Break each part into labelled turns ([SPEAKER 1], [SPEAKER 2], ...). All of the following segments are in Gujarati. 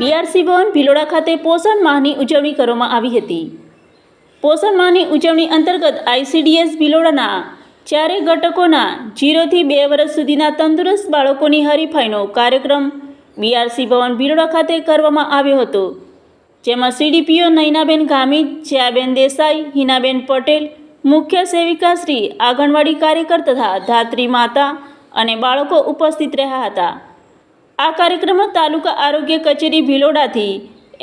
[SPEAKER 1] બીઆરસી ભવન ભિલોડા ખાતે પોષણ માહની ઉજવણી કરવામાં આવી હતી. પોષણ માહની ઉજવણી અંતર્ગત આઈસીડીએસ ભિલોડાના ચારેય ઘટકોના જીરોથી બે વર્ષ સુધીના તંદુરસ્ત બાળકોની હરીફાઈનો કાર્યક્રમ બીઆરસી ભવન ભિલોડા ખાતે કરવામાં આવ્યો હતો. જેમાં સીડીપીઓ નૈનાબેન ગામિત જયાબેન દેસાઈ, હિનાબેન પટેલ, મુખ્ય સેવિકા શ્રી આંગણવાડી કાર્યકર તથા ધાત્રી માતા અને બાળકો ઉપસ્થિત રહ્યા હતા. આ કાર્યક્રમમાં તાલુકા આરોગ્ય કચેરી ભિલોડાથી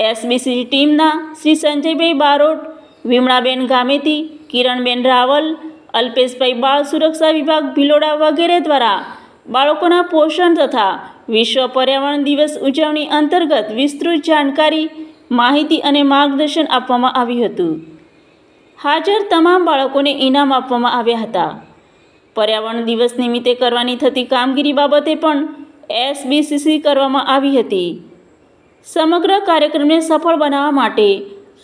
[SPEAKER 1] એસબીસી ટીમના શ્રી સંજયભાઈ બારોટ, વિમળાબેન ગામેતી કિરણબેન રાવલ, અલ્પેશભાઈ બાળ સુરક્ષા વિભાગ ભિલોડા વગેરે દ્વારા બાળકોના પોષણ તથા વિશ્વ પર્યાવરણ દિવસ ઉજવણી અંતર્ગત વિસ્તૃત જાણકારી, માહિતી અને માર્ગદર્શન આપવામાં આવ્યું હતું. હાજર તમામ બાળકોને ઇનામ આપવામાં આવ્યા હતા. પર્યાવરણ દિવસ નિમિત્તે કરવાની થતી કામગીરી બાબતે પણ એસબીસીસી કરવામાં આવી હતી. સમગ્ર કાર્યક્રમને સફળ બનાવવા માટે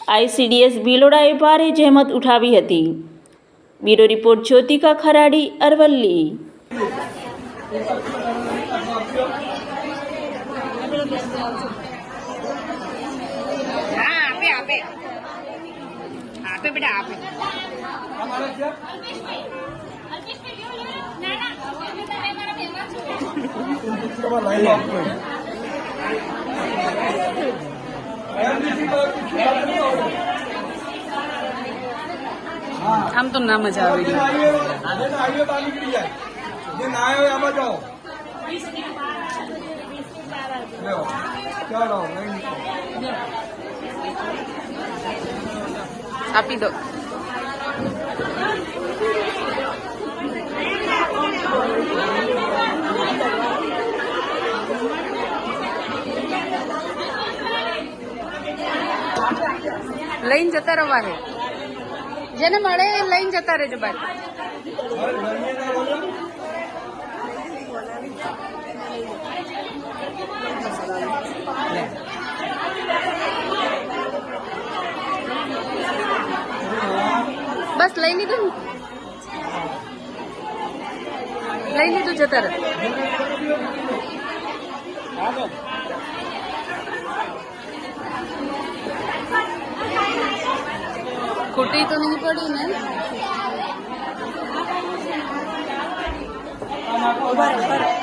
[SPEAKER 1] આઈસીડીએસ બિલોડાએ ભારે જહેમત ઉઠાવી હતી. Bureau report, Jyotika Kharadi, Aravalli.
[SPEAKER 2] આપે બેટા, આપે. આમ તો ના મજા આવે
[SPEAKER 3] જે ના આવ્યો આમાં જાઓ. ચાલો
[SPEAKER 2] આપી દો. લઈને જતા રહો જેને મળે એ લઈને જતા રહેજો બારે. બસ લઈ લીધું લઈ લીધું જતા રહે. નહીં પડી ને
[SPEAKER 3] એમાં પીવો ને, આપી